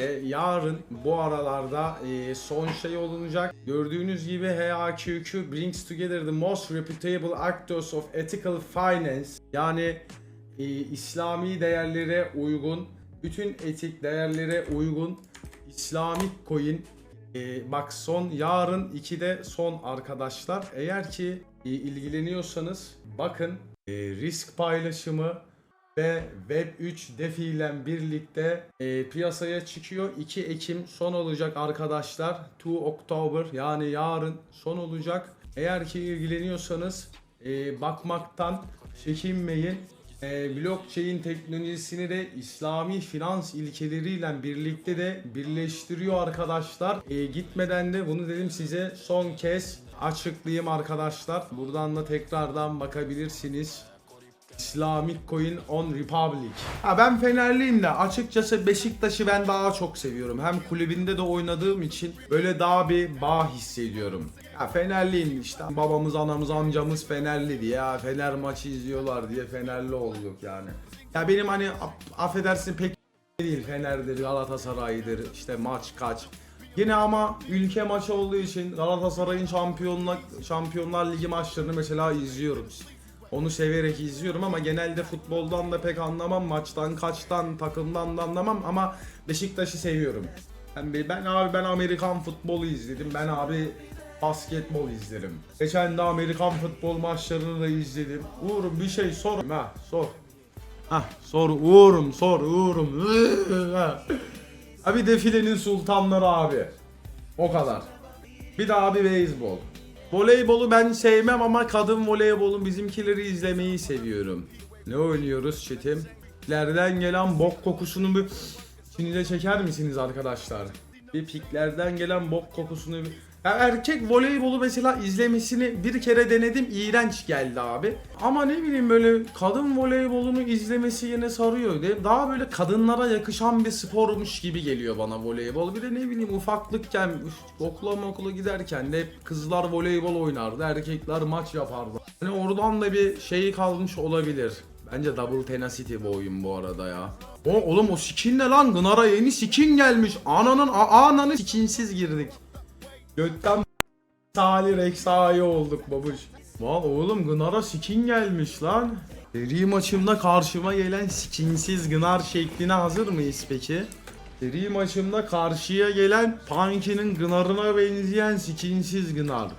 birlikte yarın bu aralarda e, son şey olunacak. Gördüğünüz gibi HAQQ brings together the most reputable actors of ethical finance. Yani e, İslami değerlere uygun, bütün etik değerlere uygun İslamic coin. E, bak son yarın 2'de son arkadaşlar. Eğer ki e, ilgileniyorsanız bakın e, risk paylaşımı ve Web3 DeFi ile birlikte e, piyasaya çıkıyor. 2 Ekim son olacak arkadaşlar. 2 October yani yarın son olacak. Eğer ki ilgileniyorsanız e, bakmaktan çekinmeyin. E, blockchain teknolojisini de İslami finans ilkeleriyle birlikte de birleştiriyor arkadaşlar. E, gitmeden de bunu dedim size son kez açıklayayım arkadaşlar. Buradan da tekrardan bakabilirsiniz. Islamic Coin on Republic. Ha ben Fenerliyim de açıkçası Beşiktaş'ı ben daha çok seviyorum. Hem kulübünde de oynadığım için böyle daha bir bağ hissediyorum. Ya Fenerliyim işte. Babamız, anamız, amcamız Fenerli diye. Ya Fener maçı izliyorlar diye Fenerli olduk yani. Ya benim hani aff- affedersin pek değil Fener'dir, Galatasaray'dır, işte maç kaç. Yine ama ülke maçı olduğu için Galatasaray'ın şampiyonlar, şampiyonlar ligi maçlarını mesela izliyorum. Onu severek izliyorum ama genelde futboldan da pek anlamam. Maçtan, kaçtan, takımdan da anlamam ama Beşiktaş'ı seviyorum. Ben, ben abi ben Amerikan futbolu izledim. Ben abi basketbol izlerim. Geçen de Amerikan futbol maçlarını da izledim. Uğur bir şey sor. Ha sor. Ha sor Uğur'um sor Uğur'um. Abi defilenin sultanları abi. O kadar. Bir de abi beyzbol. Voleybolu ben sevmem ama kadın voleybolu bizimkileri izlemeyi seviyorum. Ne oynuyoruz çetim? Piklerden gelen bok kokusunu bir içinize çeker misiniz arkadaşlar? Bir piklerden gelen bok kokusunu bir... Ya erkek voleybolu mesela izlemesini bir kere denedim iğrenç geldi abi. Ama ne bileyim böyle kadın voleybolunu izlemesi yine sarıyor. De- Daha böyle kadınlara yakışan bir spormuş gibi geliyor bana voleybol. Bir de ne bileyim ufaklıkken okula okula giderken de kızlar voleybol oynardı. Erkekler maç yapardı. Hani oradan da bir şey kalmış olabilir. Bence Double Tenacity bu oyun bu arada ya. O oğlum o skin ne lan? Gınara yeni skin gelmiş. Ananın a- ananı skinsiz girdik. Gökten Salih Reksai olduk babuş. Vay oğlum Gınar'a skin gelmiş lan. Seri maçımda karşıma gelen skinsiz Gınar şekline hazır mıyız peki? Seri maçımda karşıya gelen Punky'nin Gınar'ına benzeyen skinsiz Gınar.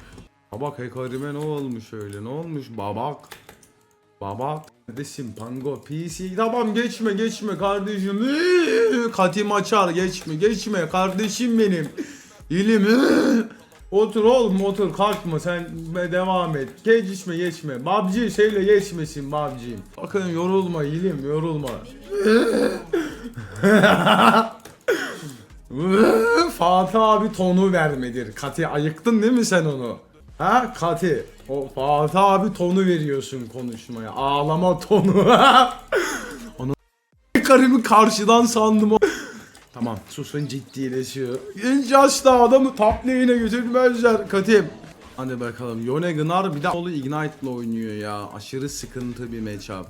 Babak Hekarime ne olmuş öyle ne olmuş babak. Babak. Kardeşim Pango PC tamam geçme geçme kardeşim. Iıı, Katim açar geçme geçme kardeşim benim. İlim. Otur oğlum otur kalkma sen devam et. Geçme geçme. Babci şeyle geçmesin babciğim. Bakın yorulma ilim yorulma. Fatih abi tonu vermedir. Kati ayıktın değil mi sen onu? Ha Kati. O Fatih abi tonu veriyorsun konuşmaya. Ağlama tonu. Onu karımı karşıdan sandım o. Tamam susun ciddileşiyor. Genç yaşta adamı top lane'e götürmezler Katim. Hadi bakalım Yone Gnar bir de solo Ignite'la oynuyor ya. Aşırı sıkıntı bir matchup.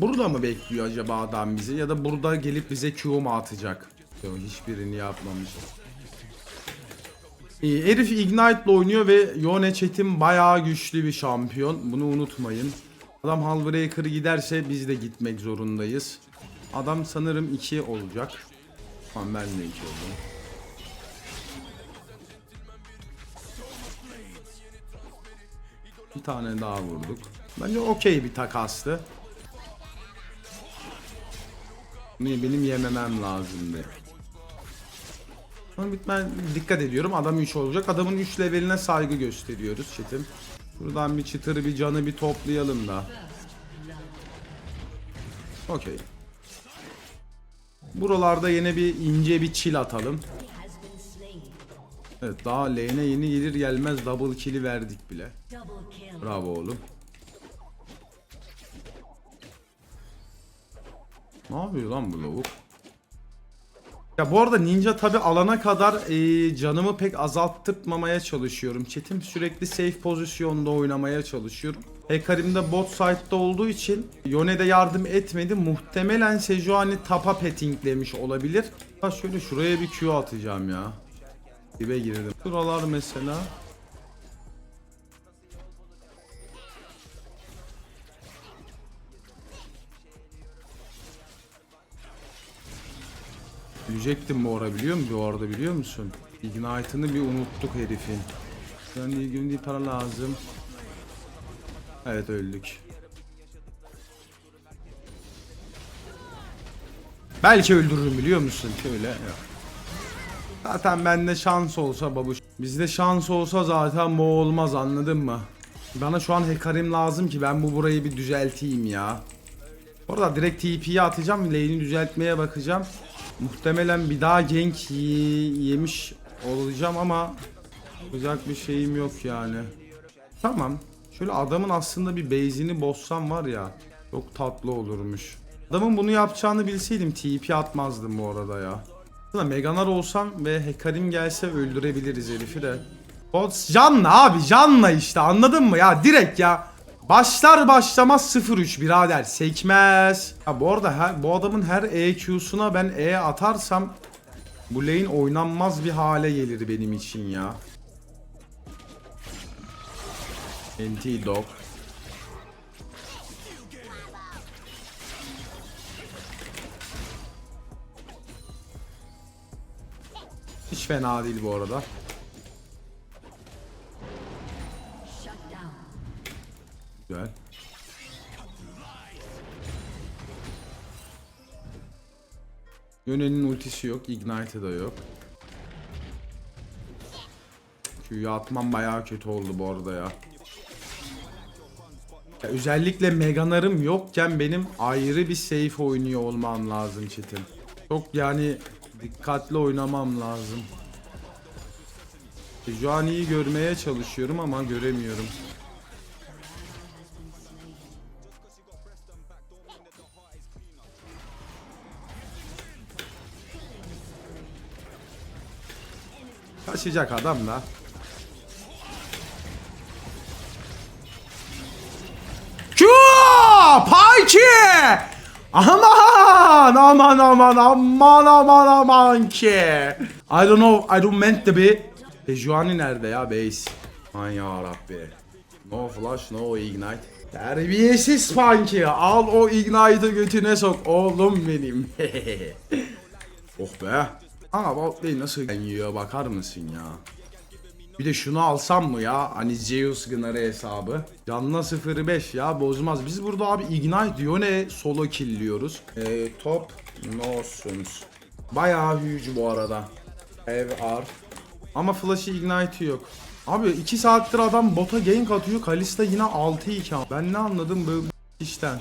Burada mı bekliyor acaba adam bizi ya da burada gelip bize Q mu atacak? Yok hiçbirini yapmamış. Ee, herif Ignite'la oynuyor ve Yone Çetin bayağı güçlü bir şampiyon. Bunu unutmayın. Adam Halbreaker giderse biz de gitmek zorundayız. Adam sanırım 2 olacak. Tamam ben de 2 oldum. Bir tane daha vurduk. Bence okey bir takastı. Bunu benim yememem lazımdı. Ama bitmen dikkat ediyorum. Adam 3 olacak. Adamın 3 leveline saygı gösteriyoruz çetim. Buradan bir çıtırı bir canı bir toplayalım da. Okey. Buralarda yine bir ince bir chill atalım. Evet daha lane'e yeni gelir gelmez double kill'i verdik bile. Bravo oğlum. Ne yapıyor lan bu lavuk? Ya bu arada ninja tabi alana kadar eee, canımı pek azalttırmamaya çalışıyorum. Çetim sürekli safe pozisyonda oynamaya çalışıyorum. Hekarim de bot side'da olduğu için Yone de yardım etmedi. Muhtemelen Sejuani tapa pettinglemiş olabilir. Ha şöyle şuraya bir Q atacağım ya. Dibe girdim. Şuralar mesela. Ölecektim bu ara biliyor musun? Bu arada biliyor musun? Ignite'ını bir unuttuk herifin. Yani gün değil para lazım. Evet öldük. Belki öldürürüm biliyor musun? Şöyle. yok. Zaten bende şans olsa babuş. Bizde şans olsa zaten bu olmaz anladın mı? Bana şu an hekarim lazım ki ben bu burayı bir düzelteyim ya. Orada direkt TP'yi atacağım. Lane'i düzeltmeye bakacağım. Muhtemelen bir daha gank yemiş olacağım ama yapacak bir şeyim yok yani. Tamam. Şöyle adamın aslında bir base'ini bozsam var ya çok tatlı olurmuş. Adamın bunu yapacağını bilseydim TP atmazdım bu arada ya. Aslında Meganar olsam ve Hekarim gelse öldürebiliriz herifi de. Bots canla abi canla işte anladın mı ya direkt ya. Başlar başlamaz 0-3 birader sekmez. Ha bu arada her, bu adamın her EQ'suna ben E atarsam bu lane oynanmaz bir hale gelir benim için ya. NT Dog. Hiç fena değil bu arada. Güzel. Yöne'nin ultisi yok, Ignite'ı da yok. Q'yu atmam bayağı kötü oldu bu arada ya. Ya özellikle Meganar'ım yokken benim ayrı bir safe oynuyor olmam lazım Çetin. Çok yani dikkatli oynamam lazım. Şu an iyi görmeye çalışıyorum ama göremiyorum. Kaçacak adam da. Payki! Aman aman aman aman aman aman ki. I don't know, I don't meant to be. Pejuani nerede ya base? Aman ya Rabbi. No flash, no ignite. Terbiyesiz Punky. Al o ignite'ı götüne sok oğlum benim. oh be. Ama bot lane nasıl yiyor bakar mısın ya? Bir de şunu alsam mı ya? Hani Zeus Gnar'ı hesabı. Canla 0.5 ya bozmaz. Biz burada abi Ignite diyor ne solo killliyoruz. Ee, top Nosuns. Bayağı huge bu arada. Ev ar. Ama flash'ı Ignite yok. Abi 2 saattir adam bota gank atıyor. Kalista yine 6-2. Ben ne anladım bu işten?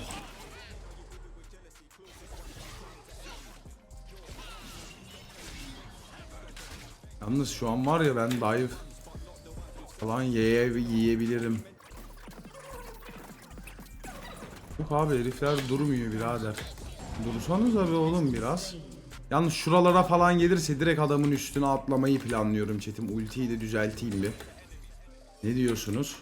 Yalnız şu an var ya ben dive falan yeye yiyebilirim. Yok abi herifler durmuyor birader. Dursanız abi oğlum biraz. Yalnız şuralara falan gelirse direkt adamın üstüne atlamayı planlıyorum chatim. Ultiyi de düzelteyim bir. Ne diyorsunuz?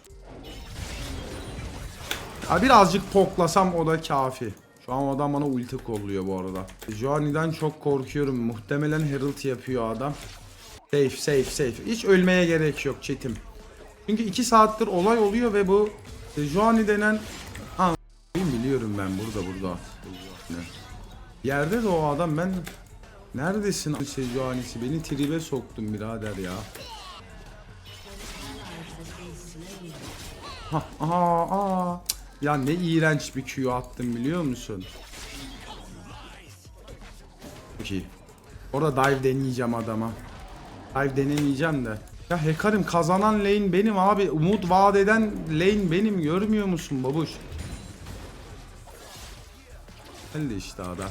Ha birazcık poklasam o da kafi. Şu an o adam bana ulti kolluyor bu arada. Joani'den çok korkuyorum. Muhtemelen Herald yapıyor adam. Safe safe safe. Hiç ölmeye gerek yok chatim. Çünkü 2 saattir olay oluyor ve bu Joani denen ha biliyorum ben burada burada. Yerde de o adam ben neredesin Sejuani'si beni tribe soktun birader ya. Ha, aa, aa. Ya ne iğrenç bir Q attım biliyor musun? Çok iyi. Orada dive deneyeceğim adama. Dive denemeyeceğim de. Ya Hekarim kazanan lane benim abi. Umut vaat eden lane benim. Görmüyor musun babuş? Geldi işte adam.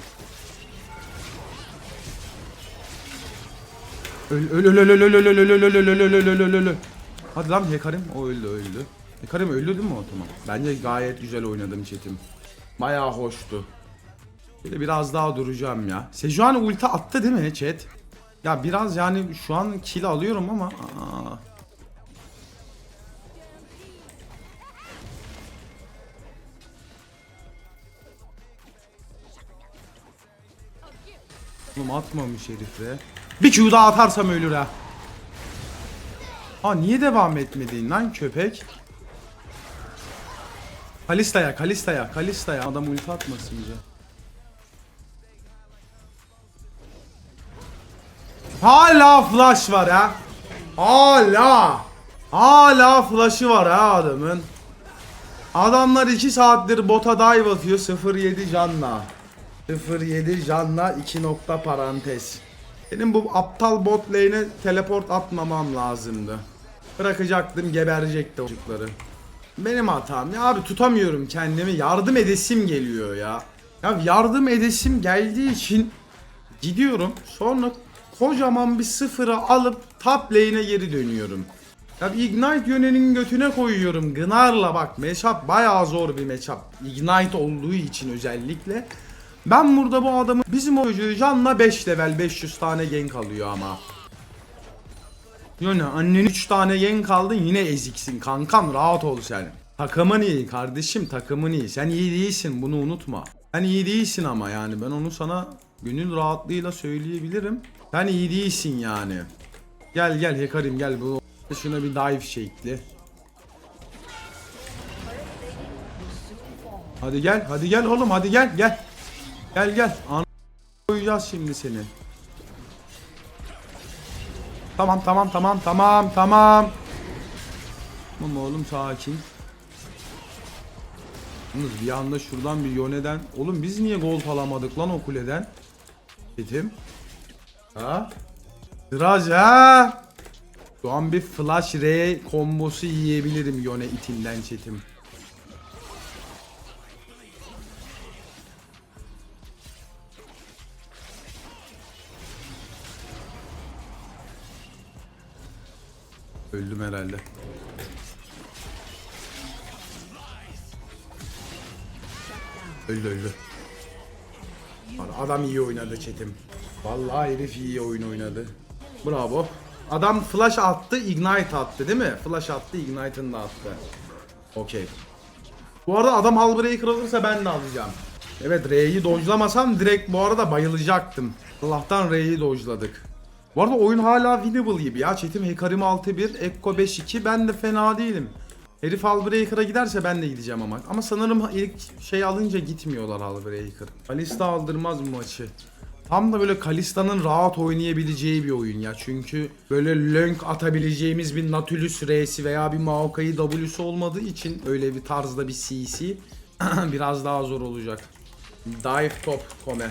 Öl öl öl öl öl öl öl öl öl öl öl öl öl öl öl öl öl. Hadi lan Hekarim o öldü öldü. Hekarim öldü değil mi o tamam? Bence gayet güzel oynadım chatim. Bayağı hoştu. Böyle biraz daha duracağım ya. Sejuani ulti attı değil mi chat? Ya biraz yani şu an kill alıyorum ama. Aa. Oğlum atmamış herif be. Bir Q daha atarsam ölür ha. Ha niye devam etmedin lan köpek? Kalista'ya, Kalista'ya, Kalista'ya. Adam ulti atmasınca. Hala flash var ha. Hala. Hala flash'ı var ha adamın. Adamlar 2 saattir bota dive atıyor 07 canla. 07 canla 2 nokta parantez. Benim bu aptal bot lane'e teleport atmamam lazımdı. Bırakacaktım geberecekti çocukları. Benim hatam ya abi tutamıyorum kendimi yardım edesim geliyor ya. Ya yardım edesim geldiği için gidiyorum sonra kocaman bir sıfırı alıp top lane'e geri dönüyorum. Ya bir Ignite yönenin götüne koyuyorum. Gınar'la bak matchup bayağı zor bir matchup. Ignite olduğu için özellikle. Ben burada bu adamı bizim oyuncu canla 5 level 500 tane gank alıyor ama. Yöne annen 3 tane gank aldın yine eziksin kankam rahat ol sen. Takımın iyi kardeşim takımın iyi. Sen iyi değilsin bunu unutma. Sen iyi değilsin ama yani ben onu sana gönül rahatlığıyla söyleyebilirim. Sen iyi değilsin yani. Gel gel Hekarim gel bu şuna bir dive şekli. Hadi gel hadi gel oğlum hadi gel gel. Gel gel. An koyacağız şimdi seni. Tamam tamam tamam tamam tamam. Tamam oğlum sakin. Yalnız bir anda şuradan bir yöneden. Oğlum biz niye gol alamadık lan o kuleden? Dedim. Ha? Sıraç ha? Şu an bir flash R kombosu yiyebilirim Yone itinden çetim. Öldüm herhalde. Öldü öldü. Adam iyi oynadı çetim. Vallahi herif iyi oyun oynadı. Bravo. Adam flash attı, ignite attı değil mi? Flash attı, ignite'ını da attı. Okey. Bu arada adam Hullbreaker alırsa ben de alacağım. Evet R'yi dojlamasam direkt bu arada bayılacaktım. Allah'tan R'yi dojladık. Bu arada oyun hala winnable gibi ya. Çetim Hekarim 6-1, Ekko 5-2 ben de fena değilim. Herif Hullbreaker'a giderse ben de gideceğim ama. Ama sanırım ilk şey alınca gitmiyorlar Hullbreaker. Kalista aldırmaz bu maçı. Tam da böyle Kalista'nın rahat oynayabileceği bir oyun ya. Çünkü böyle lönk atabileceğimiz bir Nautilus R'si veya bir Maokai W'su olmadığı için öyle bir tarzda bir CC biraz daha zor olacak. Dive top kome.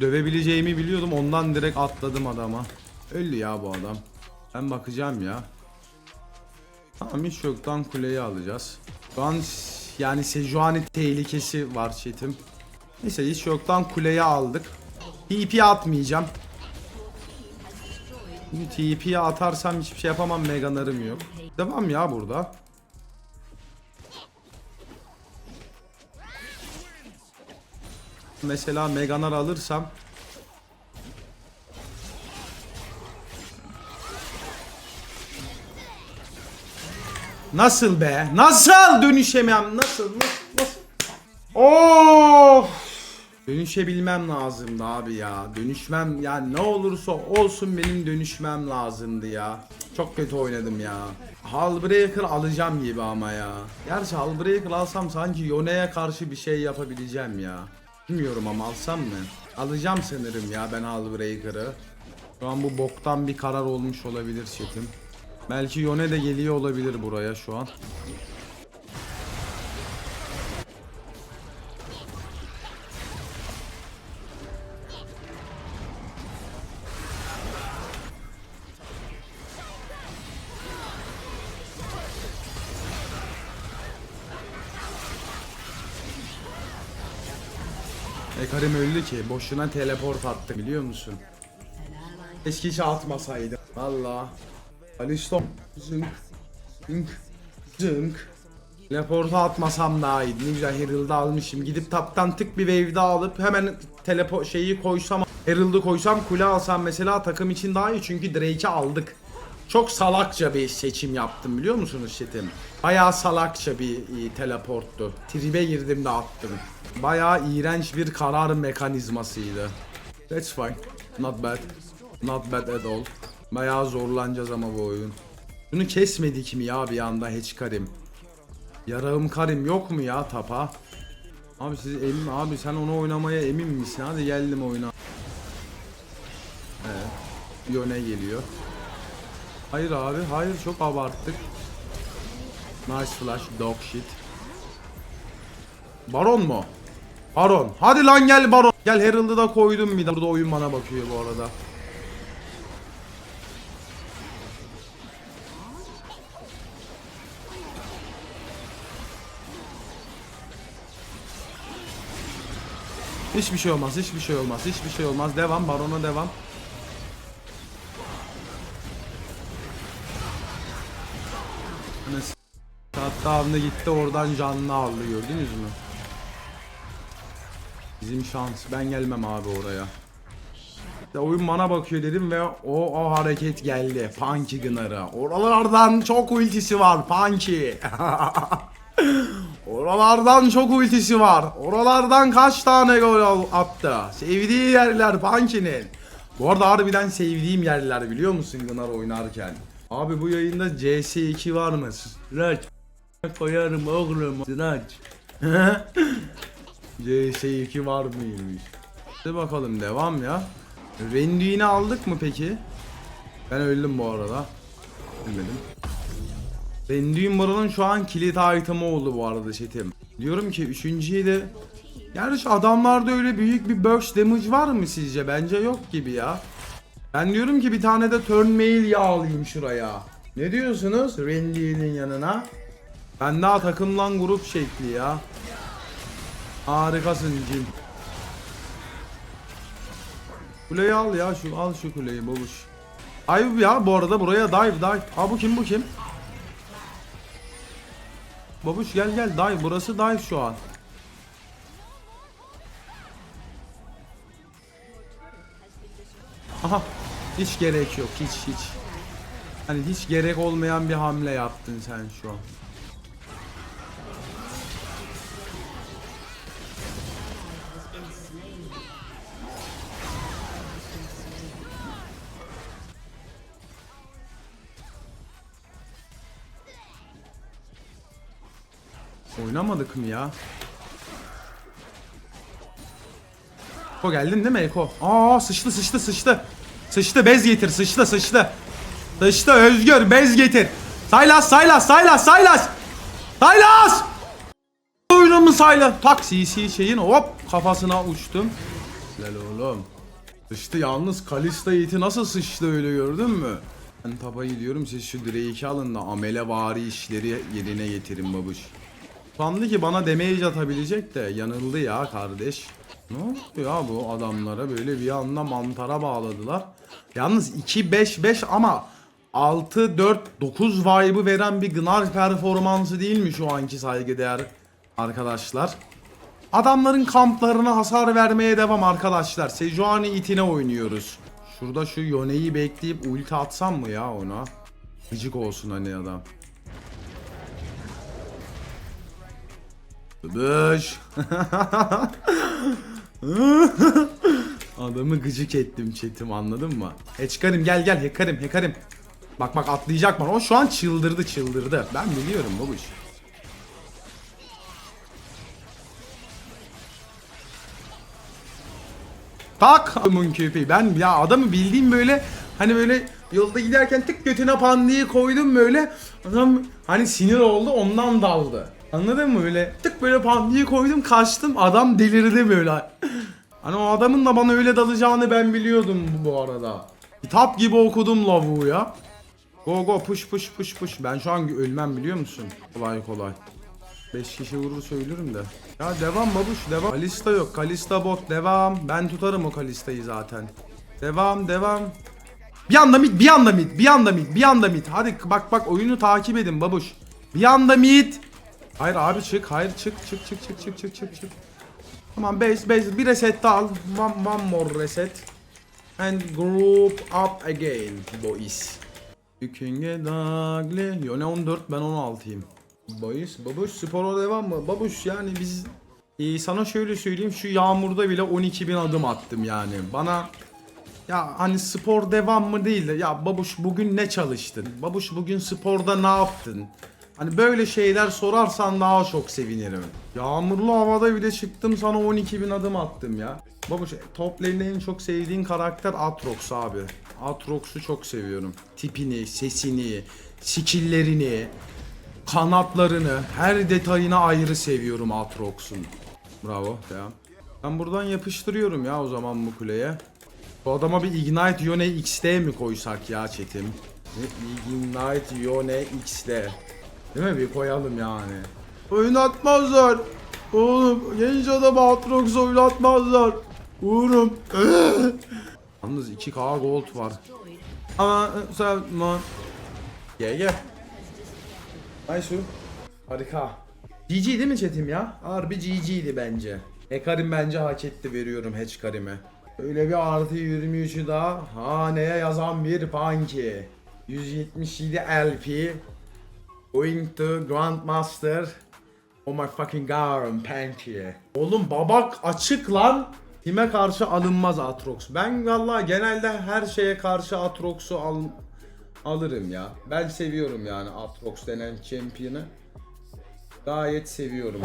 Dövebileceğimi biliyordum ondan direkt atladım adama. Öldü ya bu adam. Ben bakacağım ya. Tamam hiç yoktan kuleyi alacağız. Şu an yani Sejuani tehlikesi var çetim. Neyse hiç yoktan kuleyi aldık. TP atmayacağım. Şimdi TP'ye atarsam hiçbir şey yapamam Meganarım yok. Devam ya burada. Mesela Meganar alırsam Nasıl be? Nasıl dönüşemem? Nasıl? Nasıl? nasıl? Of! Dönüşebilmem lazımdı abi ya. Dönüşmem ya ne olursa olsun benim dönüşmem lazımdı ya. Çok kötü oynadım ya. Hullbreaker alacağım gibi ama ya. Gerçi Hullbreaker alsam sanki Yone'ye karşı bir şey yapabileceğim ya. Bilmiyorum ama alsam mı? Alacağım sanırım ya ben Hullbreaker'ı. Şu an bu boktan bir karar olmuş olabilir chatim. Belki Yone de geliyor olabilir buraya şu an. Ekarim öldü ki boşuna teleport attı biliyor musun? Keşke hiç atmasaydım. Valla. Alistom. Zınk. Zınk. Zınk. Teleportu atmasam daha iyiydi. Ne güzel Herald'ı almışım. Gidip taptan tık bir wave daha alıp hemen telepo şeyi koysam Herald'ı koysam kule alsam mesela takım için daha iyi çünkü Drake'i aldık. Çok salakça bir seçim yaptım biliyor musunuz chatim? Bayağı salakça bir e, teleporttu. Tribe girdim de attım. Bayağı iğrenç bir karar mekanizmasıydı. That's fine. Not bad. Not bad at all. Bayağı zorlanacağız ama bu oyun. Bunu kesmedik mi ya bir anda Heçkarim? Yarağım Karim yok mu ya tapa? Abi siz emin abi sen onu oynamaya emin misin? Hadi geldim oyuna. Evet. Yöne geliyor. Hayır abi hayır çok abarttık. Nice flash dog shit. Baron mu? Baron. Hadi lan gel Baron. Gel Herald'ı da koydum bir de. Burada oyun bana bakıyor bu arada. Hiçbir şey olmaz, hiçbir şey olmaz, hiçbir şey olmaz. Devam, Baron'a devam. Avına gitti oradan canlı aldı gördünüz mü? Bizim şans. Ben gelmem abi oraya. İşte oyun bana bakıyor dedim ve o o hareket geldi. Punky Gınar'ı. Oralardan çok ultisi var Punky. Oralardan çok ultisi var. Oralardan kaç tane gol attı. Sevdiği yerler Punky'nin. Bu arada harbiden sevdiğim yerler biliyor musun Gınar oynarken? Abi bu yayında CS2 var mı? Sıraç. Koyarım oğlum. Sıraç. CS2 var mıymış? Hadi bakalım devam ya. Renduin'i aldık mı peki? Ben öldüm bu arada. Ölmedim. Renduin Baron'un şu an kilit item'ı oldu bu arada chatim. Diyorum ki üçüncüye de Gerçi adamlarda öyle büyük bir burst damage var mı sizce? Bence yok gibi ya. Ben diyorum ki bir tane de turn mail yağlayayım şuraya. Ne diyorsunuz Renduin'in yanına? Ben daha takımlan grup şekli ya. Harikasın Jin. Kuleyi al ya şu al şu kuleyi babuş. Dive ya bu arada buraya dive dive. Ha bu kim bu kim? Babuş gel gel dive burası dive şu an. Aha hiç gerek yok hiç hiç. Hani hiç gerek olmayan bir hamle yaptın sen şu an. Oynamadık mı ya? Eko geldin değil mi Eko? Aa sıçtı sıçtı sıçtı. Sıçtı bez getir sıçtı sıçtı. Sıçtı Özgür bez getir. Saylas Saylas Saylas Saylas. Saylas. Oyunumun Saylas. Tak CC şeyin hop kafasına uçtum. Helal oğlum. Sıçtı yalnız Kalista iti nasıl sıçtı öyle gördün mü? Ben tapa gidiyorum siz şu Drake'i alın da amele vari işleri yerine getirin babuş. Sandı ki bana damage atabilecek de yanıldı ya kardeş. Ne oldu ya bu adamlara böyle bir anda mantara bağladılar. Yalnız 2-5-5 ama 6-4-9 vibe'ı veren bir Gnar performansı değil mi şu anki saygıdeğer arkadaşlar? Adamların kamplarına hasar vermeye devam arkadaşlar. Sejuani itine oynuyoruz. Şurada şu Yone'yi bekleyip ulti atsam mı ya ona? Gıcık olsun hani adam. Bıbış. Adamı gıcık ettim chatim anladın mı? Hekarim gel gel hekarim hekarim. Bak bak atlayacak bana. O şu an çıldırdı çıldırdı. Ben biliyorum babuş. Tak adamın köpeği. Ben ya adamı bildiğim böyle hani böyle yolda giderken tık götüne pandiyi koydum böyle. Adam hani sinir oldu ondan daldı. Anladın mı böyle tık böyle pandiyi koydum kaçtım adam delirdi böyle. Hani o adamın da bana öyle dalacağını ben biliyordum bu, arada. Kitap gibi okudum lavuğu ya. Go go push push push push. Ben şu an ölmem biliyor musun? Kolay kolay. 5 kişi vurur söylüyorum da. Ya devam babuş devam. Kalista yok. Kalista bot devam. Ben tutarım o Kalista'yı zaten. Devam devam. Bir anda mid, bir anda mid, bir anda mid, bir anda mid. Hadi bak bak oyunu takip edin babuş. Bir anda mid. Hayır abi çık, hayır çık, çık, çık, çık, çık, çık, çık, çık. Tamam base, base, bir reset daha al. One, one more reset. and group up again boys. You can get ugly. Yone 14 ben 16'yım. Boys, babuş spora devam mı? Babuş yani biz Ee, sana şöyle söyleyeyim şu yağmurda bile 12.000 adım attım yani. Bana ya hani spor devam mı değil de ya babuş bugün ne çalıştın? Babuş bugün sporda ne yaptın? Hani böyle şeyler sorarsan daha çok sevinirim. Yağmurlu havada bile çıktım sana 12.000 adım attım ya. Babuş top lane'de en çok sevdiğin karakter Atrox abi. Atrox'u çok seviyorum. Tipini, sesini, skill'lerini, kanatlarını, her detayına ayrı seviyorum Atrox'un. Bravo, devam. Ben buradan yapıştırıyorum ya o zaman bu kuleye. Bu adama bir Ignite Yone XD mi koysak ya Çetim? Ignite Yone XD. Değil mi? Bir koyalım yani. Oynatmazlar. Oğlum genç adam Atrox oynatmazlar. Uğurum. Yalnız 2k gold var. Ama sen GG. Nice. Harika. GG değil mi chatim ya? Harbi GG'ydi bence. Hekarim bence hak etti veriyorum Hekarim'e. Öyle bir artı 23'ü daha haneye yazan bir punky. 177 LP. Going to Grandmaster. Oh my fucking god, punky. Oğlum babak açık lan. Kime karşı alınmaz Atrox. Ben valla genelde her şeye karşı Atrox'u al alırım ya. Ben seviyorum yani Atrox denen champion'ı. Gayet seviyorum.